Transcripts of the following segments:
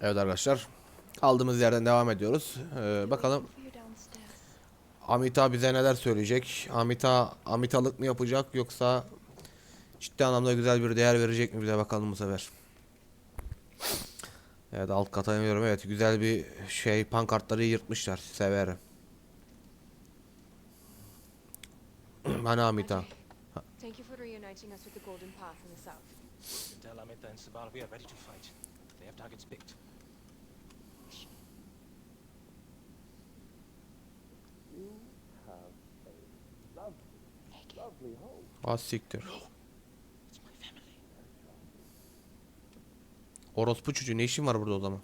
Evet arkadaşlar. Kaldığımız yerden devam ediyoruz. Ee, bakalım Amita bize neler söyleyecek? Amita Amitalık mı yapacak yoksa ciddi anlamda güzel bir değer verecek mi bize bakalım bu sefer. Evet alt kata iniyorum. Evet güzel bir şey pankartları yırtmışlar. Severim. Hani Amita. Thank you for reuniting us with the Golden Path in the south. Tell Amita and Sabal we are ready to fight. They have targets picked. Az siktir. It's my family. Orospu çocuğu ne işin var burada o zaman?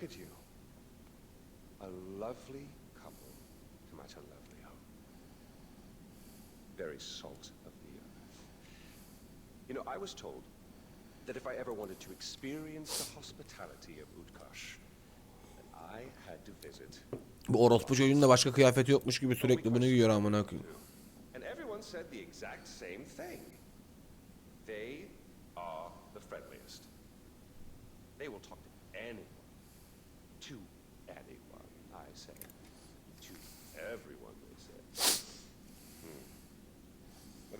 Look at you. A lovely couple come at a lovely home. Very salt of the earth. You know, I was told that if I ever wanted to experience the hospitality of Utkarsh, I had to visit. Bu orospu çocuğun da başka kıyafeti yokmuş gibi sürekli bunu giyiyor amına koyayım. And everyone said the exact same thing. They are the friendliest. They will talk to anyone.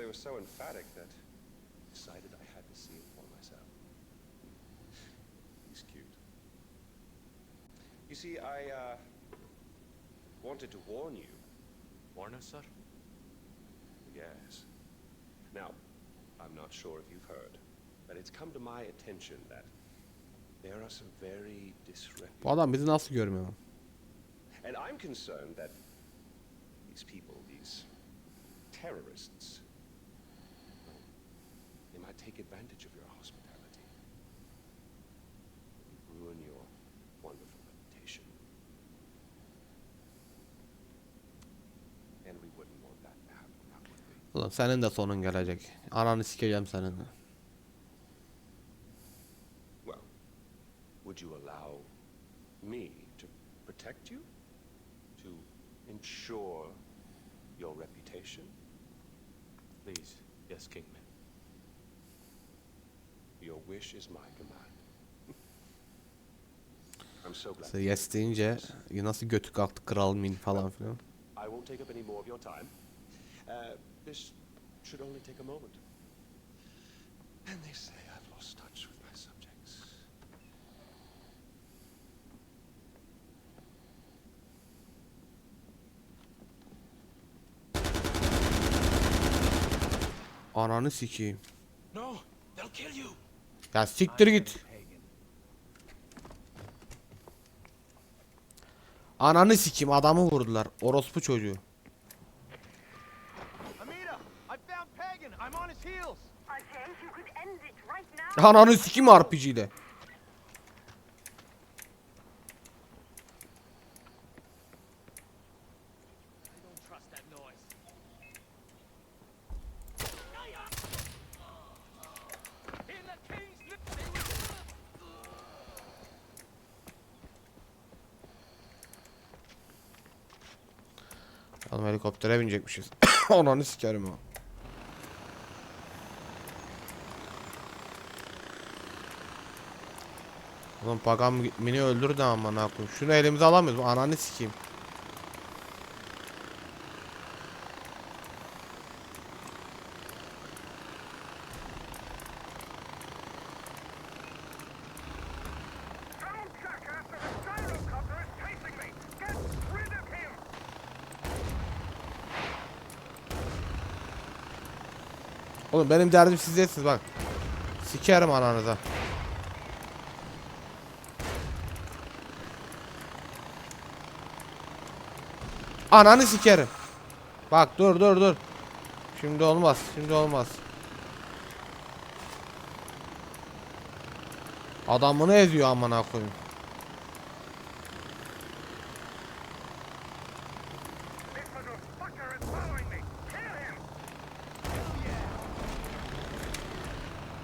They were so emphatic that I decided I had to see it for myself. He's cute. You see, I, uh, wanted to warn you Warn us, sir? Yes. Now, I'm not sure if you've heard, but it's come to my attention that there are some very Bu disreputable. adam bizi nasıl görmüyor? And I'm concerned that these people, these terrorists, well, they might take advantage of your hospitality. Ruin your wonderful reputation. And we wouldn't want that to happen, now would we? Ulan senin de sonun gelecek. Ananı sikeceğim senin. Well, would you allow me to protect you? To ensure your reputation? Please. Yes, Kingman. Wish is my command. I'm so glad. İşte yes deyince ya nasıl götü kalktı kral min falan filan. I won't take up any more of your time. Uh, this should only take a moment. And they say I've lost touch with my subjects. Ananı sikeyim. No! They'll kill you! Ya siktir git. Ananı sikeyim adamı vurdular. Orospu çocuğu. Amita, I found Pagan. I'm on his heels. Okay, you could end it right now. Ananı sikeyim RPG ile. I don't trust that noise. In the king's lips, they will- Oğlum helikoptere binecekmişiz. Ananı sikerim o. Oğlum Pagan mini öldürdü amına koyayım. Şunu elimize alamıyoruz. Ananı sikeyim. Oğlum benim derdim siz değilsiniz bak. Sikerim ananıza. Ananı sikerim. Bak dur dur dur. Şimdi olmaz. Şimdi olmaz. Adamını eziyor amına koyayım.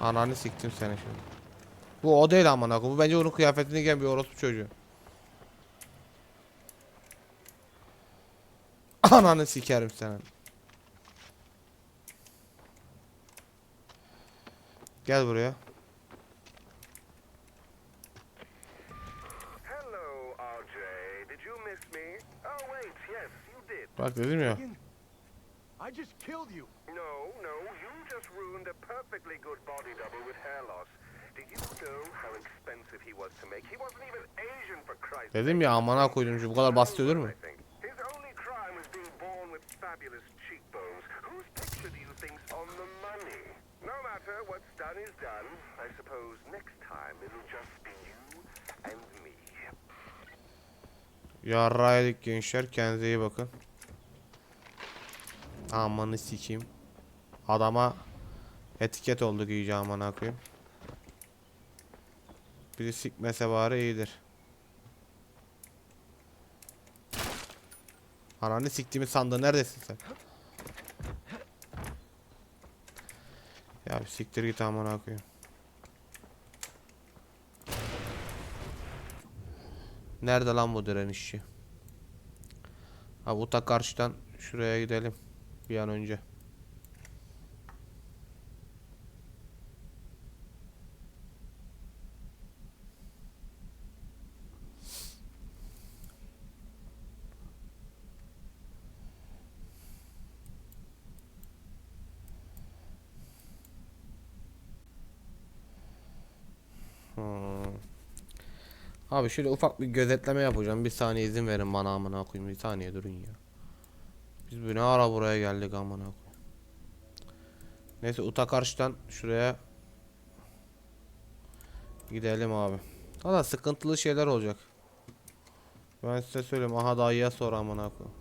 Ananı siktim seni şimdi. Bu o değil amına Bu bence onun kıyafetini giyen bir orospu çocuğu. Ananı sikerim senin. Gel buraya. Bak dedim ya. I just killed you. No, no, you just ruined a perfectly good body double with hair loss. Did you know how expensive he was to make? He wasn't even Asian for Christ's Dedim ya amana koydum şu bu kadar basit? I think. His only crime was being born with fabulous cheekbones. Whose picture do you think's on the money? No matter, what's done is done. I suppose next time it'll just be you and me. Yarraydık gençler kendinize iyi bakın. Amanı sikeyim. Adama etiket olduk iyice amına koyayım. Biri sikmese bari iyidir. Ananı siktiğimi sandın neredesin sen? Ya bir siktir git amına koyayım. Nerede lan bu direnişçi? Ha bu karşıdan şuraya gidelim. Bir an önce. Abi şöyle ufak bir gözetleme yapacağım. Bir saniye izin verin bana amına koyayım. Bir saniye durun ya. Biz bu ne ara buraya geldik amına koyayım. Neyse uta karşıdan şuraya gidelim abi. Valla sıkıntılı şeyler olacak. Ben size söyleyeyim. Aha dayıya sor amına koyayım.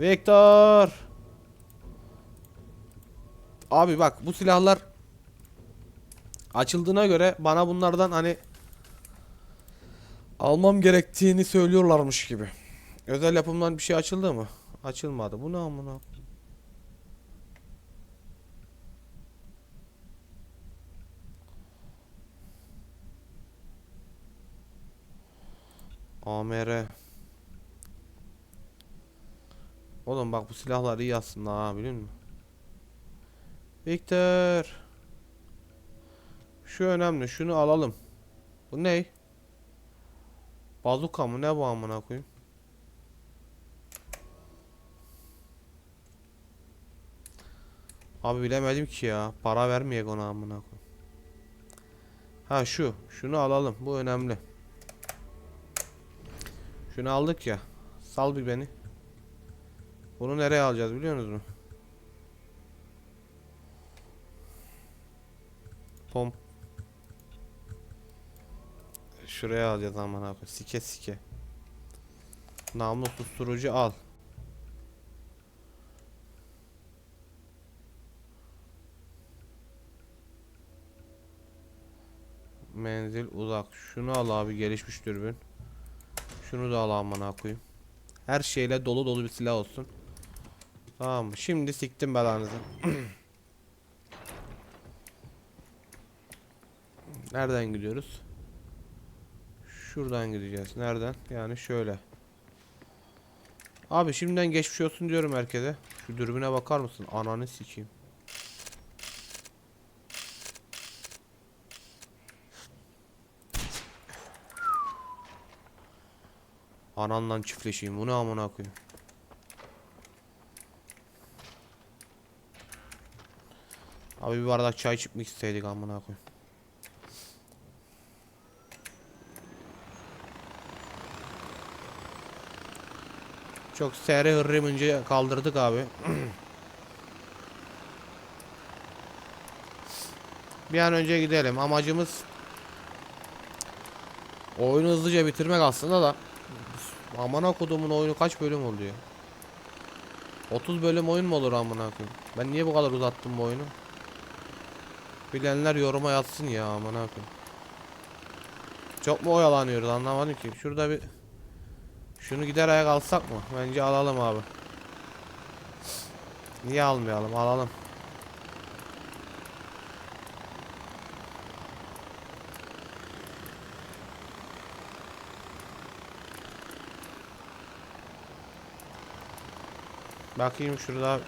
Victor! Abi bak bu silahlar açıldığına göre bana bunlardan hani almam gerektiğini söylüyorlarmış gibi. Özel yapımdan bir şey açıldı mı? Açılmadı. Bu ne amına? AMR. Oğlum bak bu silahlar iyi aslında ha biliyor musun? Victor. Şu önemli. Şunu alalım. Bu ne? Bazuka mı ne bu amına koyayım? Abi bilemedim ki ya. Para vermeyek ona amına koyayım. Ha şu. Şunu alalım. Bu önemli. Şunu aldık ya. Sal bir beni. Bunu nereye alacağız biliyor musunuz? Pomp. Şuraya alacağız aman abi. Sike sike. Namlu susturucu al. Menzil uzak. Şunu al abi gelişmiş dürbün. Şunu da al amına koyayım. Her şeyle dolu dolu bir silah olsun. Tamam? Şimdi siktim belanızı. Nereden gidiyoruz? Şuradan gideceğiz. Nereden? Yani şöyle. Abi şimdiden geçmiş olsun diyorum herkese. Şu dürbüne bakar mısın? Ananı sikeyim. Ananla çiftleşeyim. Bu ne amına koyayım. Abi bir bardak çay çıkmak isteydik amına koyayım. Çok seri hırrımınca kaldırdık abi. bir an önce gidelim. Amacımız oyunu hızlıca bitirmek aslında da. Amına kodumun oyunu kaç bölüm oldu ya? 30 bölüm oyun mu olur amına koyayım? Ben niye bu kadar uzattım bu oyunu? Bilenler yoruma yazsın ya amına koyayım. Çok mu oyalanıyoruz anlamadım ki. Şurada bir şunu gider ayak alsak mı? Bence alalım abi. Niye almayalım? Alalım. Bakayım şurada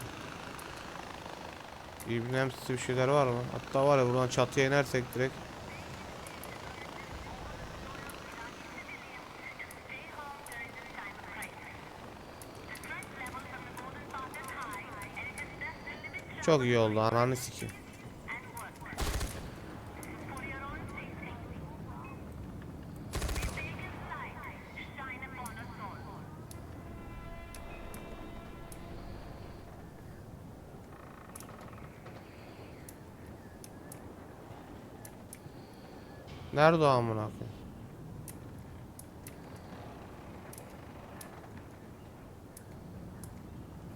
İbnemsi bir şeyler var mı? Hatta var ya buradan çatıya inersek direkt Çok iyi oldu ananı sikeyim. Nerede o amına koyayım?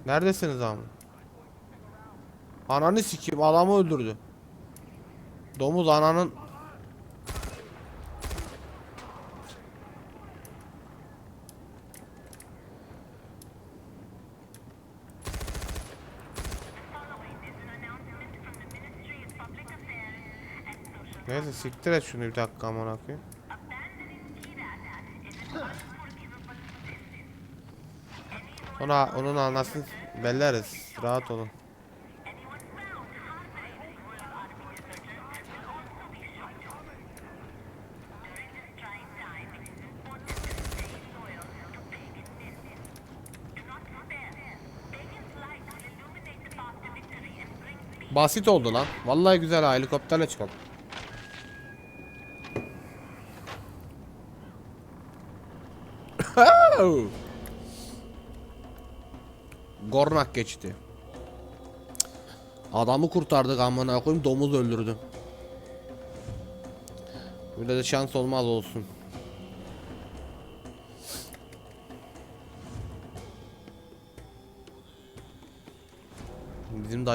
Neredesiniz amına? Ananı sikeyim adamı öldürdü. Domuz ananın Neyse siktir et şunu bir dakika amına koyayım. Ona onun anlasın belleriz. Rahat olun. Basit oldu lan. Vallahi güzel ha helikopterle çıkalım. Gornak geçti. Adamı kurtardık amına koyayım domuz öldürdü. Böyle de şans olmaz olsun.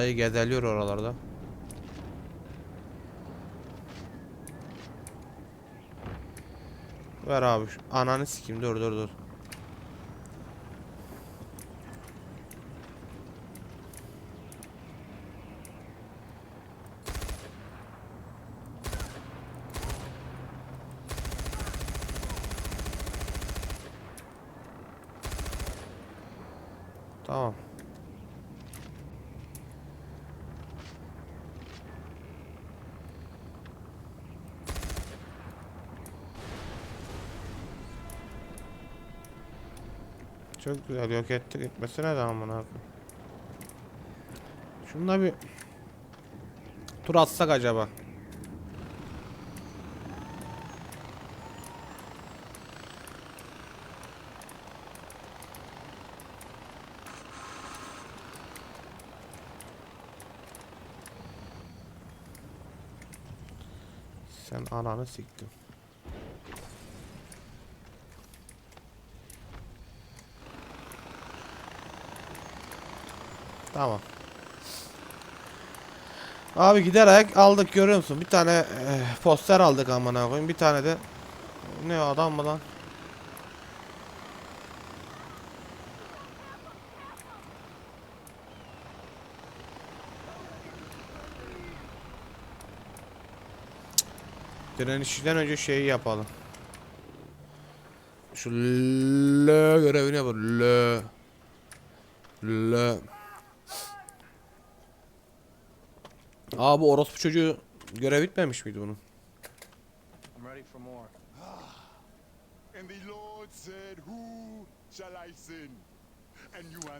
Bizim dayı gezeliyor oralarda. Ver abi ananı sikeyim dur dur dur. Tamam. Çok güzel yok ettik gitmesine de amına. Şununla bir tur atsak acaba. Sen ananı siktin. Tamam. Abi giderek aldık görüyor musun? Bir tane eh, poster aldık amına koyayım. Bir tane de ne adam mı lan? Direnişten önce şeyi yapalım. Şu L görevini yapalım. L. L. Aa bu orospu çocuğu görev bitmemiş miydi bunun?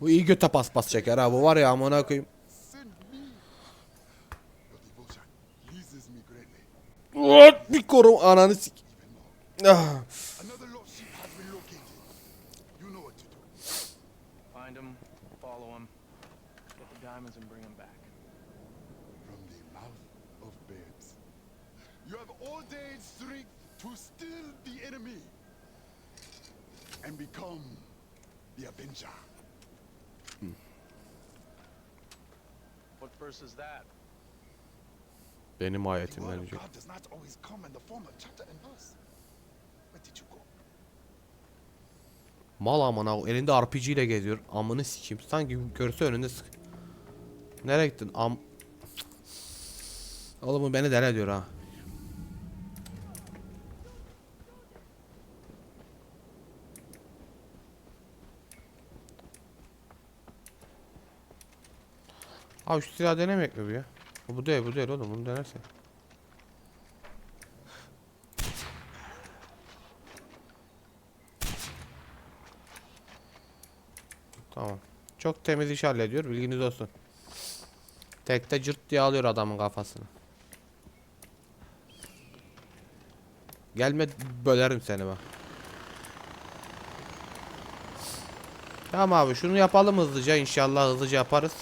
Bu iyi göte paspas çeker ha bu var ya amına koyayım. What? Bir korum ananı sik. Ah. Ordained strength to still the enemy and become the avenger. What verse is that? Benim ayetim verecek. God does not always come in the form of chapter and verse. Where did you go? Mal amına o elinde RPG ile geziyor. Amını sikeyim. Sanki görse önünde sık. Nereye gittin? Am Oğlum bu beni deli ediyor ha. Abi şu silah denemek mi bu ya? Bu değil bu değil oğlum bunu denersen. Tamam. Çok temiz iş hallediyor bilginiz olsun. Tekte cırt diye alıyor adamın kafasını. Gelme bölerim seni bak. Tamam abi şunu yapalım hızlıca inşallah hızlıca yaparız.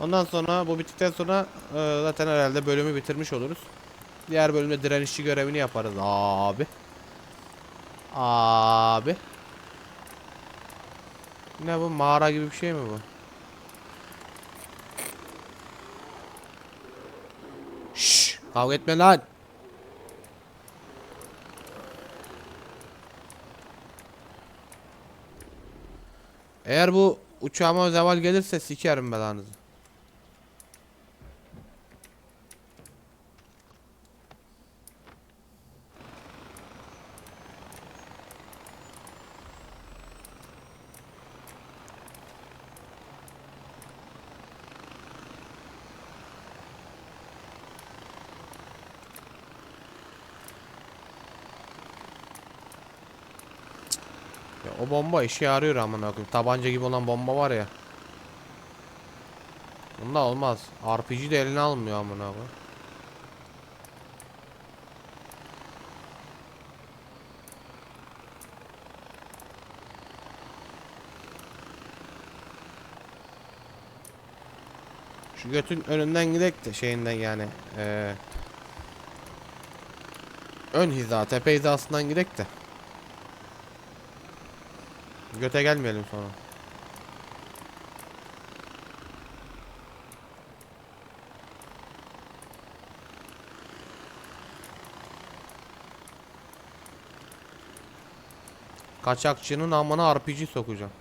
Ondan sonra bu bittikten sonra e, zaten herhalde bölümü bitirmiş oluruz. Diğer bölümde direnişçi görevini yaparız abi. Abi. Ne bu mağara gibi bir şey mi bu? Şşş, kavga etme lan. Eğer bu uçağıma zeval gelirse sikerim belanızı. Ya o bomba işe yarıyor amına koyayım. Tabanca gibi olan bomba var ya. Bunda olmaz. RPG de eline almıyor amına koyayım. Şu götün önünden gidek de şeyinden yani. Eee ön hiza, tepe hizasından gidek de. Göte gelmeyelim sonra. Kaçakçının amına RPG sokacağım.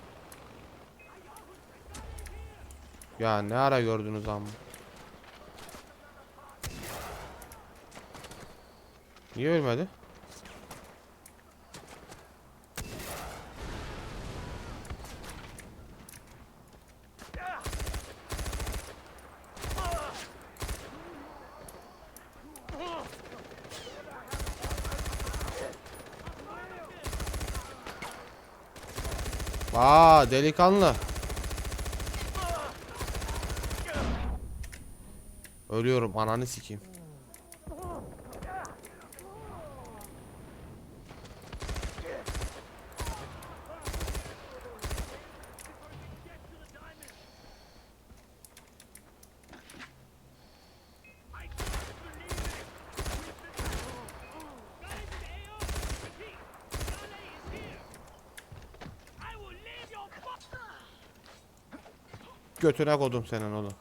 Ya ne ara gördünüz amma? Niye ölmedi? Aa delikanlı. Ölüyorum ananı sikeyim. Götüne kodum senin oğlum.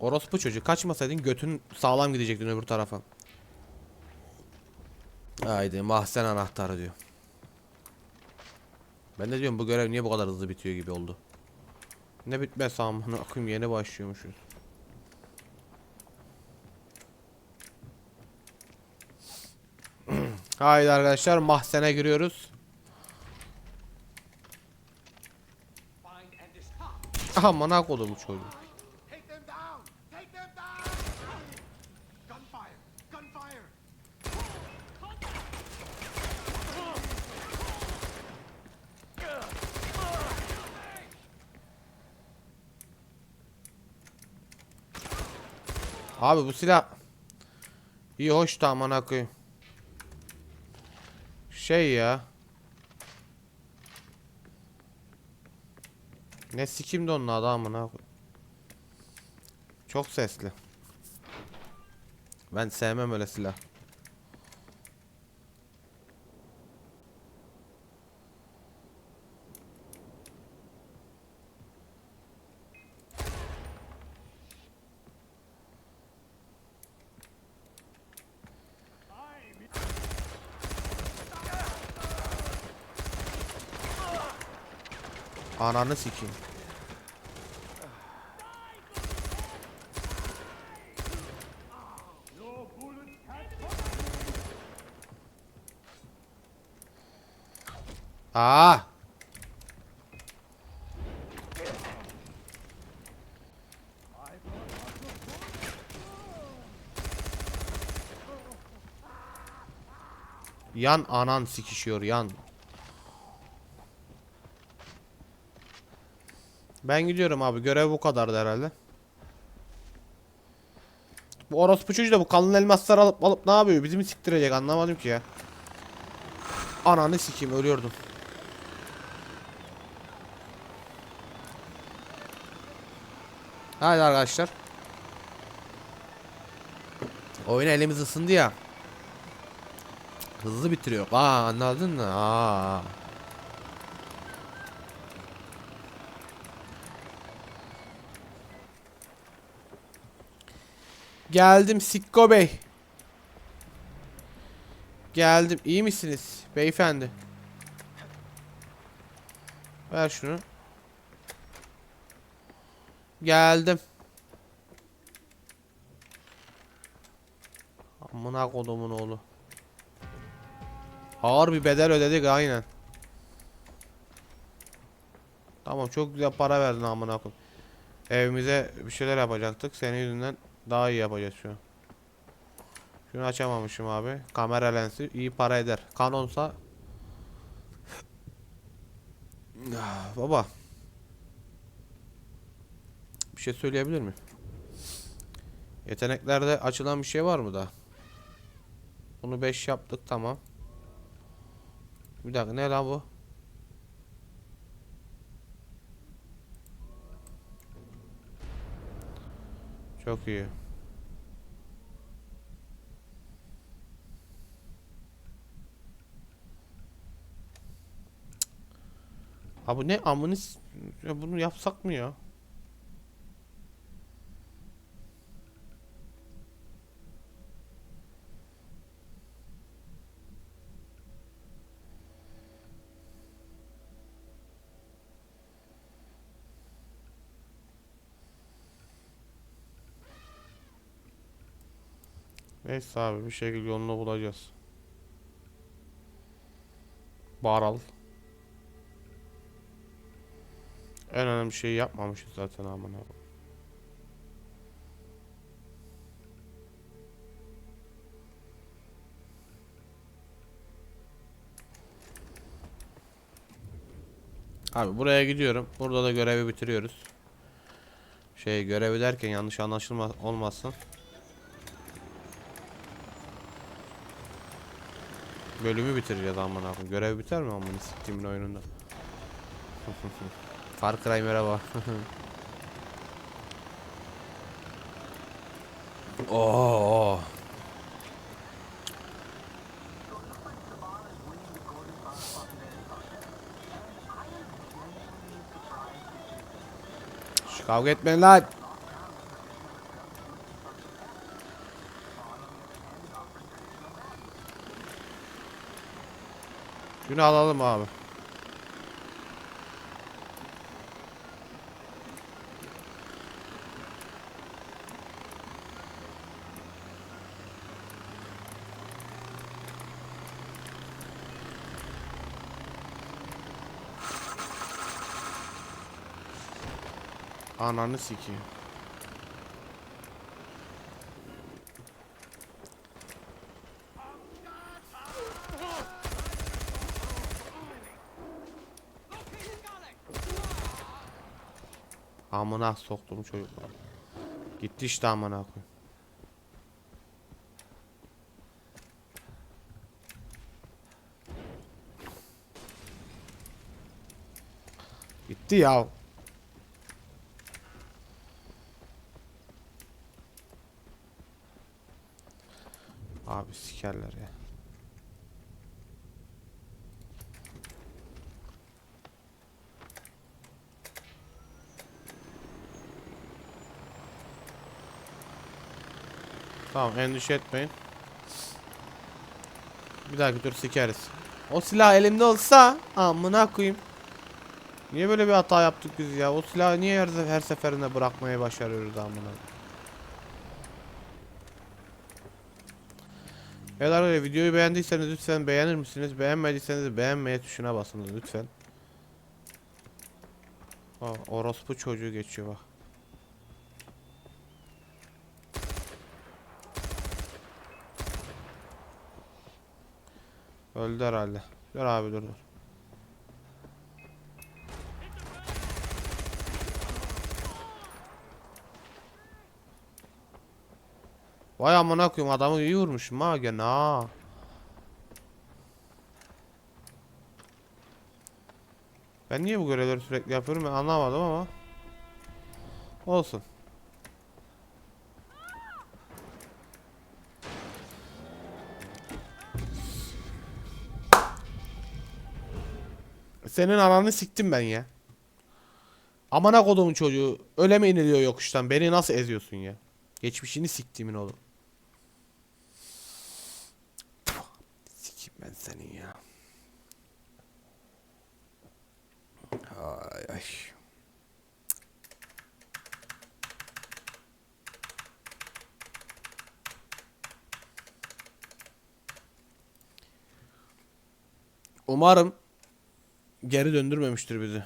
Orospu çocuk kaçmasaydın götün sağlam gidecektin öbür tarafa. Haydi mahzen anahtarı diyor. Ben de diyorum bu görev niye bu kadar hızlı bitiyor gibi oldu. Ne bitmez amına koyayım yeni başlıyormuşuz. Haydi arkadaşlar mahzene giriyoruz. Amına koydum çocuğu. Take them down! Take them down! Gunfire! Gunfire! Abi bu silah iyi hoş da amına. Şey ya. Ne sikim de onun adı amına. Çok sesli. Ben sevmem öyle silah. Ananı sikeyim. Aa. Yan anan sikişiyor yan. Ben gidiyorum abi. Görev bu kadardı herhalde. Bu orospu çocuğu da bu kalın elmasları alıp alıp ne yapıyor? Bizi mi siktirecek anlamadım ki ya. Ananı sikeyim ölüyordum. Hadi arkadaşlar. Oyun elimiz ısındı ya. Hızlı bitiriyor. Aa anladın mı? Aa. Geldim Sikko Bey. Geldim. İyi misiniz beyefendi? Ver şunu. Geldim. Amına kodumun oğlu. Ağır bir bedel ödedik aynen. Tamam çok güzel para verdin amına koyayım. Evimize bir şeyler yapacaktık. Senin yüzünden daha iyi yapacağız şu an. Şunu açamamışım abi. Kamera lensi iyi para eder. Canonsa Ah, Baba. Bir şey söyleyebilir mi? Yeteneklerde açılan bir şey var mı da? Bunu 5 yaptık tamam. Bir dakika ne lan bu? Çok iyi. Abi ne amını s- ya bunu yapsak mı ya? Neyse abi bir şekilde yolunu bulacağız. Baral. En önemli şeyi yapmamışız zaten amına. Abi buraya gidiyorum. Burada da görevi bitiriyoruz. Şey görevi derken yanlış anlaşılma olmasın. Bölümü bitireceğiz amına koyayım. Görev biter mi amına siktiğimin oyununda? Far Cry merhaba. Oo. Şu kavga etmeyin lan. Şunu alalım abi. Ananı sikeyim. Amına soktum çocuklar. Gitti işte amına koyayım. Gitti ya. Abi sikerler ya. Tamam endişe etmeyin. Bir dahaki tur sikeriz. O silah elimde olsa amına koyayım. Niye böyle bir hata yaptık biz ya? O silahı niye her, her seferinde bırakmaya başarıyoruz amına? Evet arkadaşlar videoyu beğendiyseniz lütfen beğenir misiniz? Beğenmediyseniz beğenmeye tuşuna basınız lütfen. Aa, orospu çocuğu geçiyor bak. Öldü herhalde. Dur abi dur dur. Vay amına koyayım adamı iyi vurmuşum ha gene ha. Ben niye bu görevleri sürekli yapıyorum ben anlamadım ama. Olsun. Senin ananı siktim ben ya. Amına kodumun çocuğu. Öyle mi iniliyor yokuştan? Beni nasıl eziyorsun ya? Geçmişini siktimin oğlum. Sikeyim ben senin ya. Ay ay. Umarım geri döndürmemiştir bizi.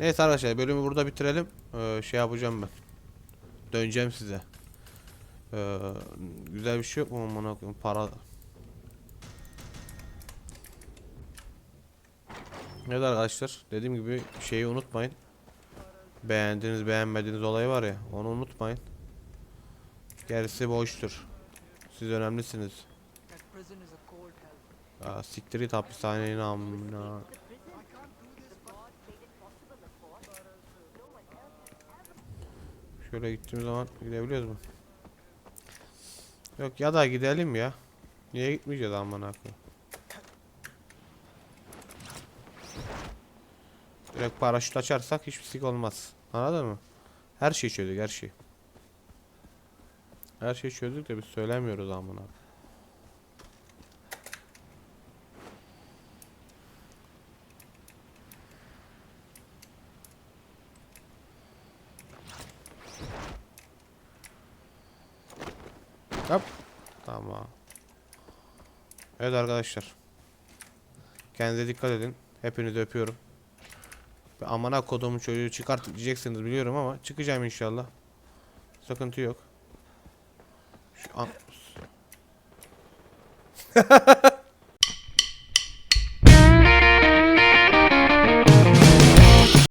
Neyse arkadaşlar bölümü burada bitirelim. Ee, şey yapacağım ben. Döneceğim size. Ee, güzel bir şey yok mu koyayım para. Evet arkadaşlar dediğim gibi şeyi unutmayın. Beğendiğiniz beğenmediğiniz olay var ya onu unutmayın. Gerisi boştur. Siz önemlisiniz. Aa, siktir git hapishanenin amına. Şöyle gittiğim zaman gidebiliyoruz mu? Yok ya da gidelim ya. Niye gitmeyeceğiz amına koyayım? Direkt paraşüt açarsak hiçbir sik olmaz. Anladın mı? Her şeyi çözdük her şey. Her şeyi çözdük de biz söylemiyoruz amına. Hop. Tamam. Evet arkadaşlar. Kendinize dikkat edin. Hepinizi öpüyorum. Ve amına kodumun çocuğu çıkart biliyorum ama çıkacağım inşallah. Sıkıntı yok. Şu an...